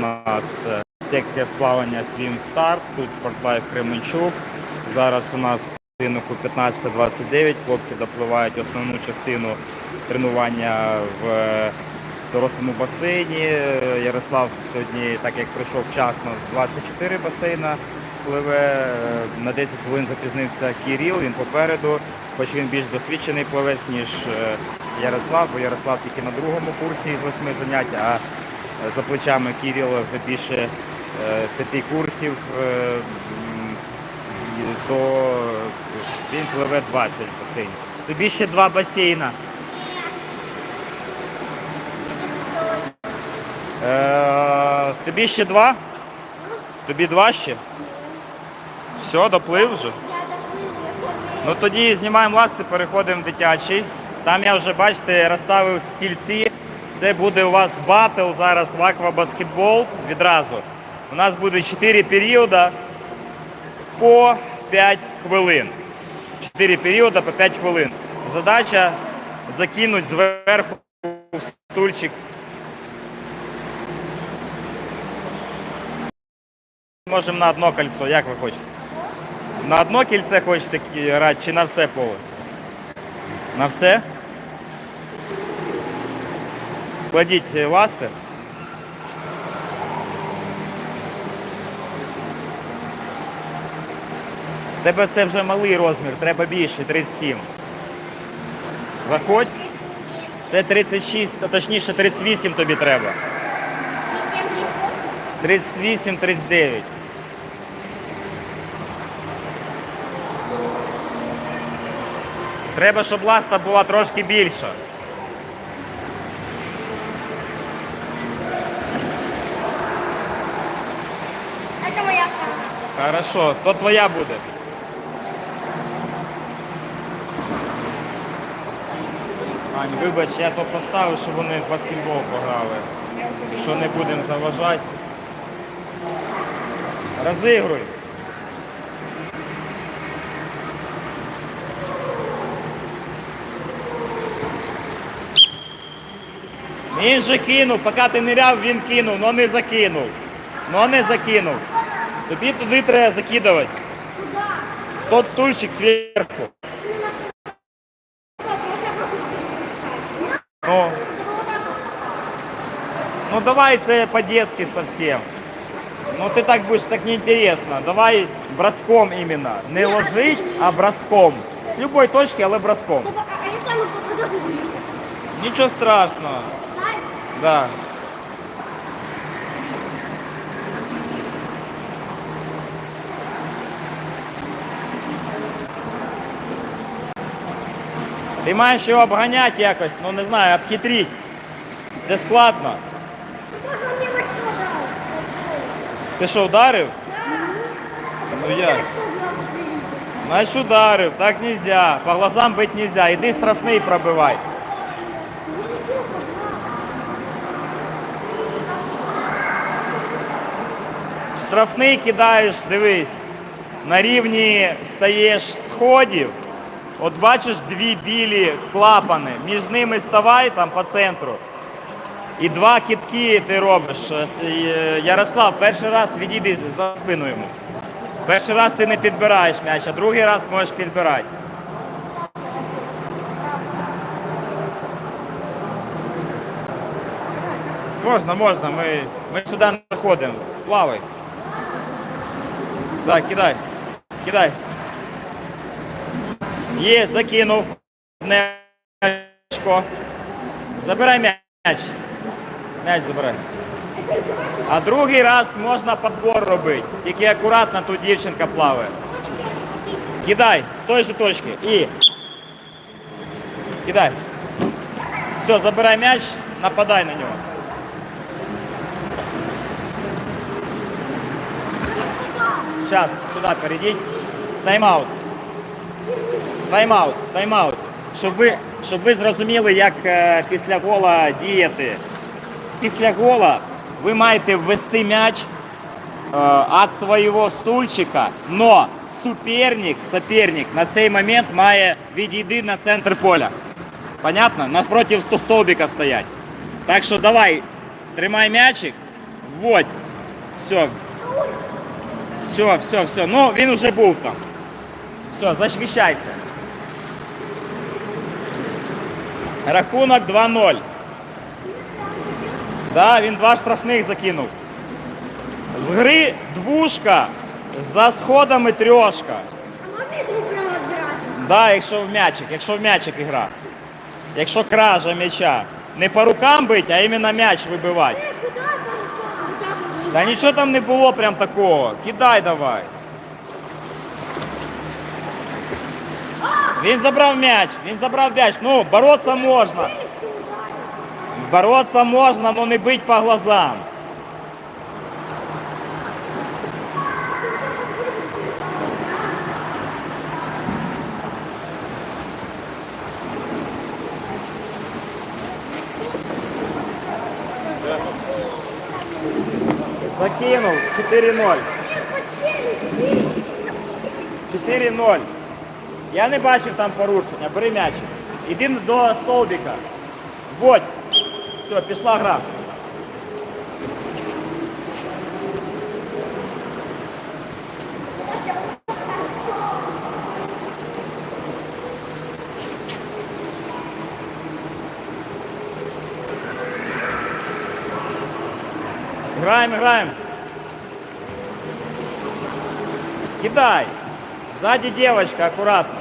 нас е, секція сплавання Swim Start, тут Sportlife Кременчук. Зараз у нас годинок у 15.29. Хлопці допливають основну частину тренування в е, дорослому басейні. Ярослав сьогодні, так як прийшов вчасно, 24 басейна пливе. Е, На 10 хвилин запізнився Кіріл, він попереду, хоч він більш досвідчений плавець, ніж Ярослав, бо Ярослав тільки на другому курсі із восьми занять, а за плечами Кіріл вже більше е, п'яти курсів, е, то він пливе 20 басейнів. Тобі ще два басейна. Е, тобі ще два? Тобі два ще? Все, доплив вже? Ну тоді знімаємо ласти, переходимо в дитячий. Там я вже, бачите, розставив стільці. Це буде у вас батл зараз в аквабаскетбол відразу. У нас буде 4 періоди по 5 хвилин. 4 періоди по 5 хвилин. Задача закинути зверху в стульчик. Можемо на одно кольцо, як ви хочете. На одно кільце хочете грати чи на все поле? На все? Кладіть ласти. Тебе це вже малий розмір, треба більше, 37. Заходь. Це 36, а точніше 38 тобі треба. 37, 38. 38, 39. Треба, щоб ласта була трошки більша. Хорошо, то твоя буде. Ань, вибач, я то поставив, щоб вони в баскетбол пограли. Що не будемо заважати. Розігруй. Він же кинув, поки ти ниряв, він кинув, но не закинув. Но не закинув. Тобі туди треба закидувати. Куда? Тот стульчик зверху. Ну, ну давай це по-детски совсем. Ну ты так будешь, так неинтересно. Давай броском именно. Не ложить, а броском. С любой точки, але броском. А если мы попадем? Нічого страшного. Да. Ти маєш його обганяти якось, ну не знаю, обхитрити. Це складно. Ти що, вдарив? Ну як? Значить ударив, так нельзя. По глазам бить нельзя. Іди штрафний пробивай. Штрафний кидаєш, дивись. На рівні стаєш сходів. От бачиш дві білі клапани. Між ними ставай там по центру. І два кітки ти робиш. Е, Ярослав, перший раз відійди за спину йому. Перший раз ти не підбираєш м'яч, а другий раз можеш підбирати. Можна, можна, ми, ми сюди не заходимо. Плавай. Так, кидай. Кидай. Є, закинув. Нечко. Забирай м'яч. М'яч забирай. А другий раз можна підбор робити. Тільки акуратно тут дівчинка плаває. Кидай з тої ж точки. І. Кидай. Все, забирай м'яч, нападай на нього. Сейчас, сюди перейдіть. Тайм-аут. Тайм-аут, тайм-аут. Щоб ви, щоб ви зрозуміли, як е, після гола діяти. Після гола ви маєте ввести м'яч е, від свого стульчика, но суперник, соперник на цей момент має відійти на центр поля. Понятно? Напротив сто- стовбика стоять. Так що давай, тримай м'ячик, Вводь. Все. Все, все, все. Ну, він вже був там. Все, захищайся. Рахунок 2-0. Да, він два штрафних закинув. З гри двушка, за сходами трьошка. А можна я звук прямо відбирати? Да, якщо в м'ячик, якщо в м'ячик ігра. Якщо кража м'яча. Не по рукам бить, а іменно м'яч вибивати. Е? Та нічого там не було прям такого. Кидай давай. Він забрав м'яч, він забрав м'яч. Ну, бороться можна. Бороться можна, але не бить по глазам. Закинув 4-0. 4-0. Я не бачив там порушення. Бери м'ячик. Іди до столбика. Вводь. Все, пішла гра. Граємо, граємо. Кидай. Сзади девочка, аккуратно.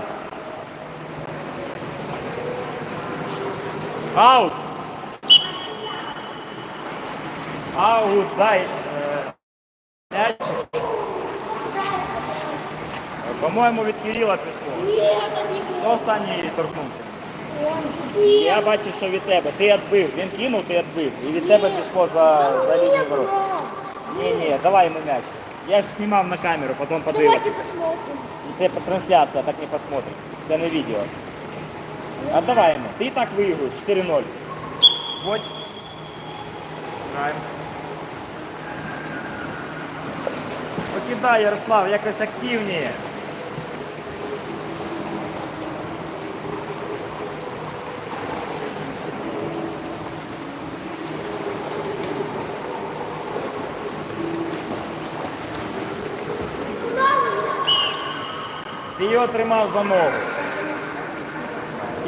Аут. Аут, дай. э, мячик. По-моєму, від Кирила пішло. Хто останній торкнувся? Я бачив, що від тебе. Ти відбив. Він кинув, ти відбив. І від тебе пішло за, за лінію ворот. Ні, ні, давай йому м'яч. Я ж знімав на камеру, потім подивився. Давайте посмотрим. Це трансляція, так не посмотрим. Це не відео. А давай йому. Ти і так виграєш 4-0. Вот. Граємо. Покидай, Ярослав, якось активніше. Ти його тримав за ногу.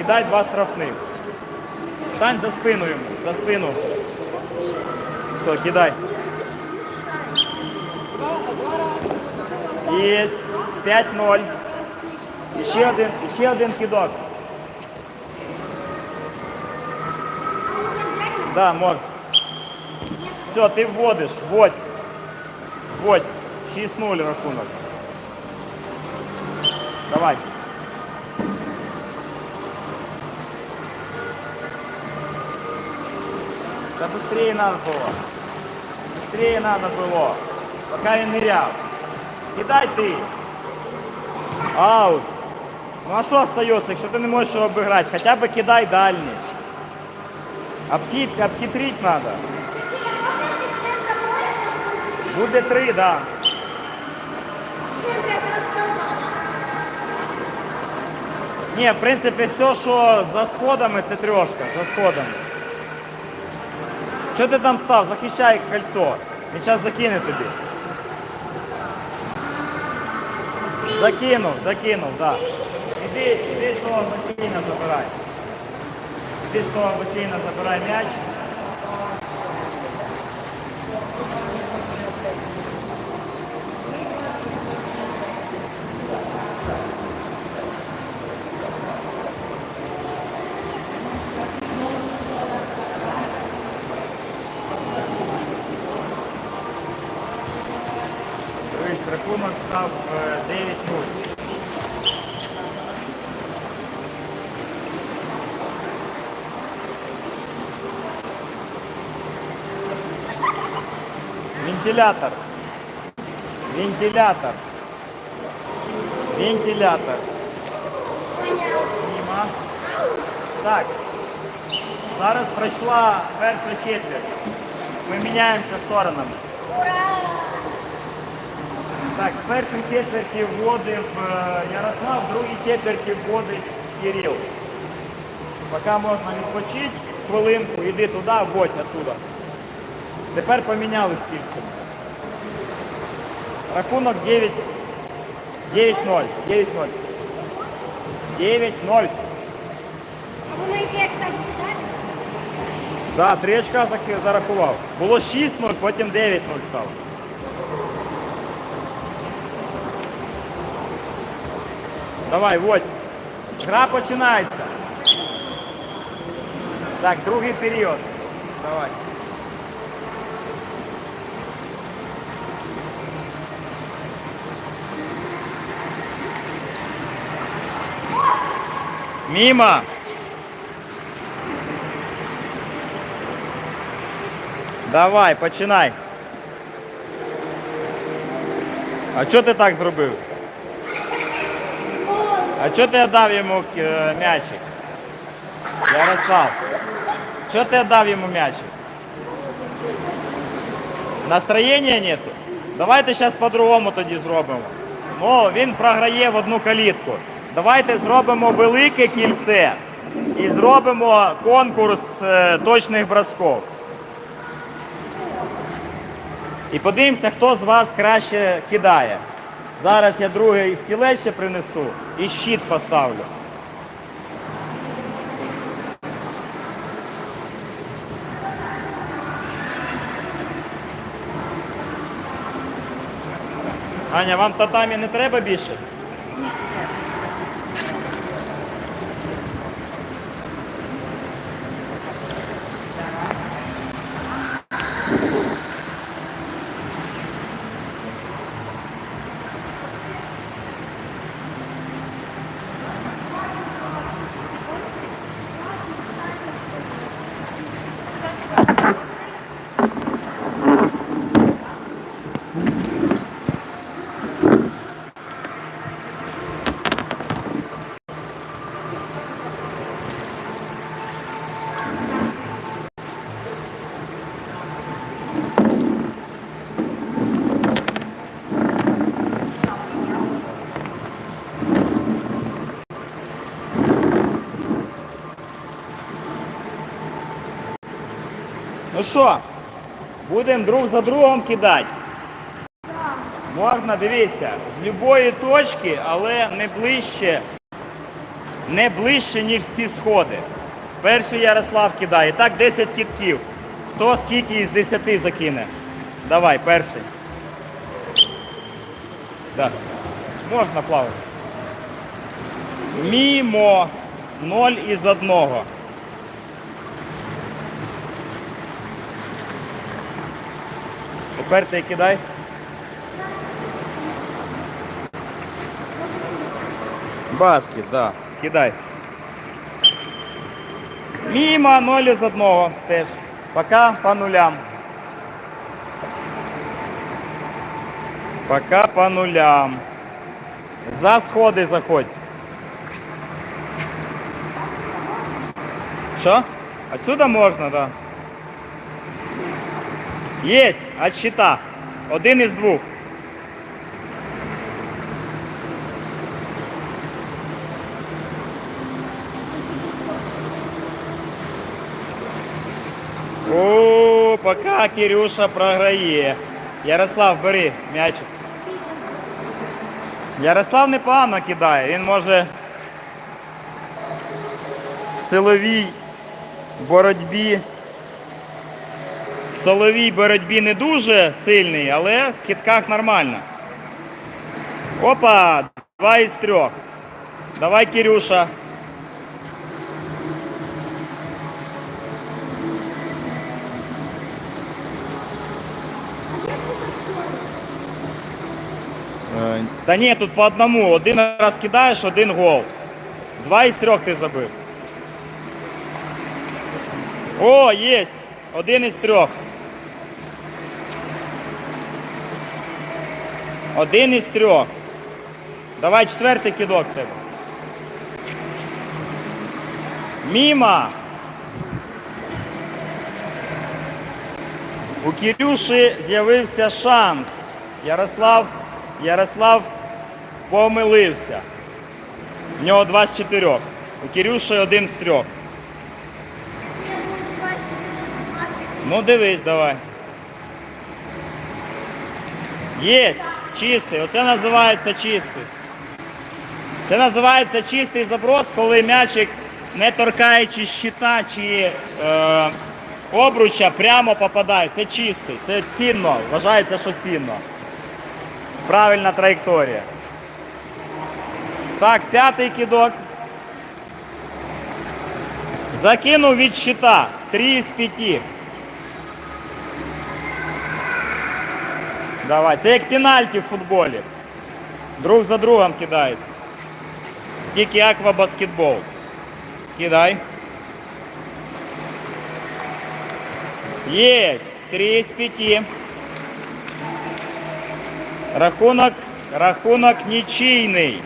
Кидай два штрафних. Стань за спину йому, за спину. Все, кидай. Есть. 5-0. Ще один, ще один кидок. Да, мог. Все, ти вводиш. Вводь. Вводь. 6-0 рахунок. Давай. Да быстрее надо было. Быстрее надо было. Пока він ныряв. Кидай ти. Аут. Ну а що остається, якщо ти не можеш його обіграти? Хоча б кидай дальній. Обхит, обхитрить надо. Буде три, да. Ні, в принципі, все, що за сходами, це трьошка, за сходами. Що ти там став? Захищай кольцо. Він зараз закине тобі. Закинув, закинув, так. Да. Іди, іди з того басейна забирай. Іди з того басейна забирай м'яч. Став е, 9-0. Вентилятор. Вентилятор. Вентилятор. Мимо. Так. Зараз пройшла перша четверть. Ми міняємося сторонами. Так, в першій четверті вводив е, Ярослав, в другій четверті вводить Кирил. Поки можна відпочити хвилинку, іди туди, вводь оттуда. Тепер поміняли скільцями. Рахунок 9. 9-0. 9-0. 9-0. А ви на яке ж так читали? Да, три очка зарахував. Було 6-0, потім 9-0 стало. Давай, водь. Гра починається. Так, другий період. Давай. Міма. Давай, починай. А чого ти так зробив? А чого ти дав йому е, м'ячик? Ярослав. Чого ти дав йому м'ячик? Настроєння нету? Давайте зараз по-другому тоді зробимо. Ну, він програє в одну калітку. Давайте зробимо велике кільце і зробимо конкурс е, точних бросків. І подивимося, хто з вас краще кидає. Зараз я другий стілець ще принесу і щит поставлю. Аня, вам татамі не треба більше? Ну що, будемо друг за другом кидати. Можна, дивіться, з будь-якої точки, але не ближче, не ближче, ніж ці сходи. Перший Ярослав кидає. І так 10 кітків. Хто скільки із 10 закине? Давай, перший. За. Можна плавати. Мімо. Ноль із одного. Тепер ти кидай. Баскет, да. Кидай. Міма, ноль із одного теж. Пока по нулям. Пока по нулям. За сходи заходь. Що? Отсюда можна, да. Єсть, от щита. Один із двох. О, пока Кирюша програє. Ярослав, бери м'ячик. Ярослав непогано кидає. Він може в силовій боротьбі. В силовій боротьбі не дуже сильний, але в китках нормально. Опа! Два із трьох. Давай, Кирюша. Та ні, тут по одному. Один раз кидаєш, один гол. Два із трьох ти забив. О, єсть! Один із трьох. Один із трьох. Давай четвертий кидок тебе. Міма. У Кирюші з'явився шанс. Ярослав, Ярослав помилився. В нього два з чотирьох. У Кирюші один з трьох. Ну дивись, давай. Є, чистий. Оце називається чистий. Це називається чистий заброс, коли м'ячик, не торкаючи щита чи е, обруча, прямо попадає. Це чистий, це цінно. Вважається, що цінно. Правильна траєкторія. Так, п'ятий кидок. Закинув від щита. 3 з 5. Давай. Це як пенальті в футболі. Друг за другом кидають. Тільки аквабаскетбол. Кидай. Єсть. 3 з 5. Рахунок, рахунок нічийний.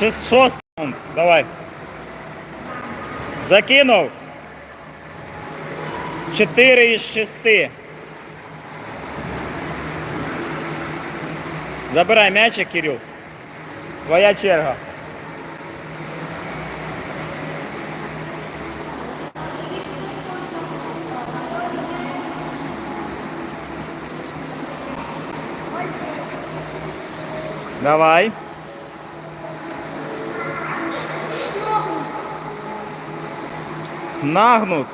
Шест. Давай. Закинув. 4 із 6. Забирай м'ячик, Кирил. Твоя черга. Давай. Нагнут.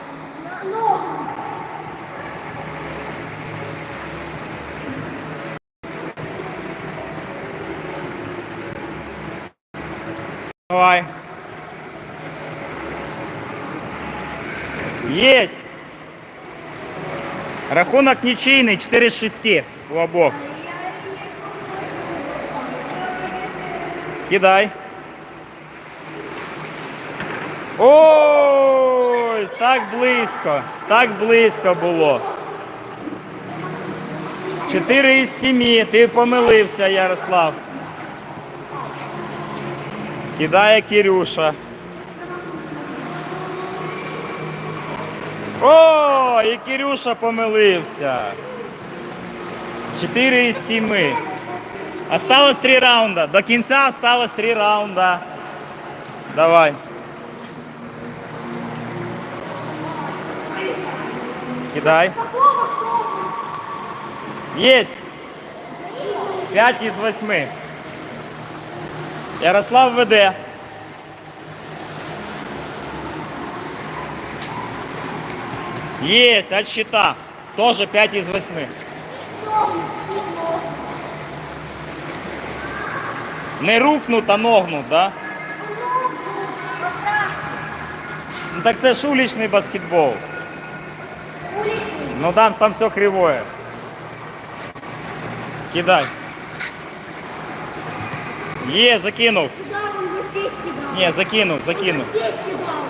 Давай. Есть. Рахунок нічийний 4 з 6 у обох. Кидай. Ой, так близько. Так близько було. 4 із 7. Ти помилився, Ярослав. Кидає Кирюша. О, і Кирюша помилився. 4 із 7. Осталось 3 раунда. До кінця осталось 3 раунда. Давай. Кидай. Есть. 5 із 8. Ярослав веде. Есть, от щита. Тоже 5 из 8. Не рухнут, а ногнут, да? Ну так це ж уличний баскетбол. Ну там, там все кривое. Кидай. Е, закинув. Куда он здесь кидал? Не, закинув, закинув. Здесь кидал.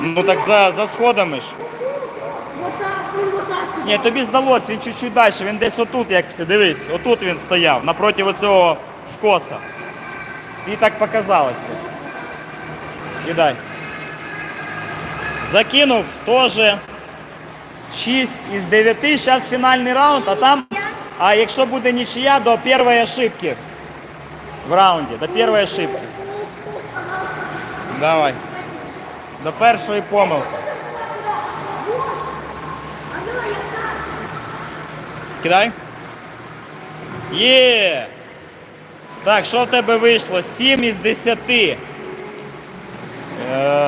Ну так за, за сходами ж. Вот так, он вот так кидал. Ні, тобі здалось, він чуть-чуть далі, він десь отут, як дивись, отут він стояв, напроти оцього скоса. І так показалось просто. Кидай. Закинув теж 6 із 9. Зараз фінальний раунд, а там, а якщо буде нічия, до першої ошибки в раунді, до першої ошибки. Давай. До першої помилки. Кидай. Є. Так, що в тебе вийшло? 7 із 10. Е,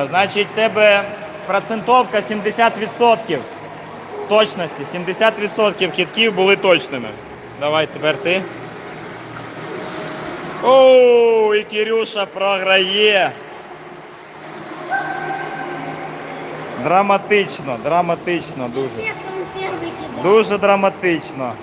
значить, в тебе процентовка 70% точності. 70% кітків були точними. Давай тепер ти. Оу, і Кирюша програє. Драматично, драматично дуже. Дуже драматично.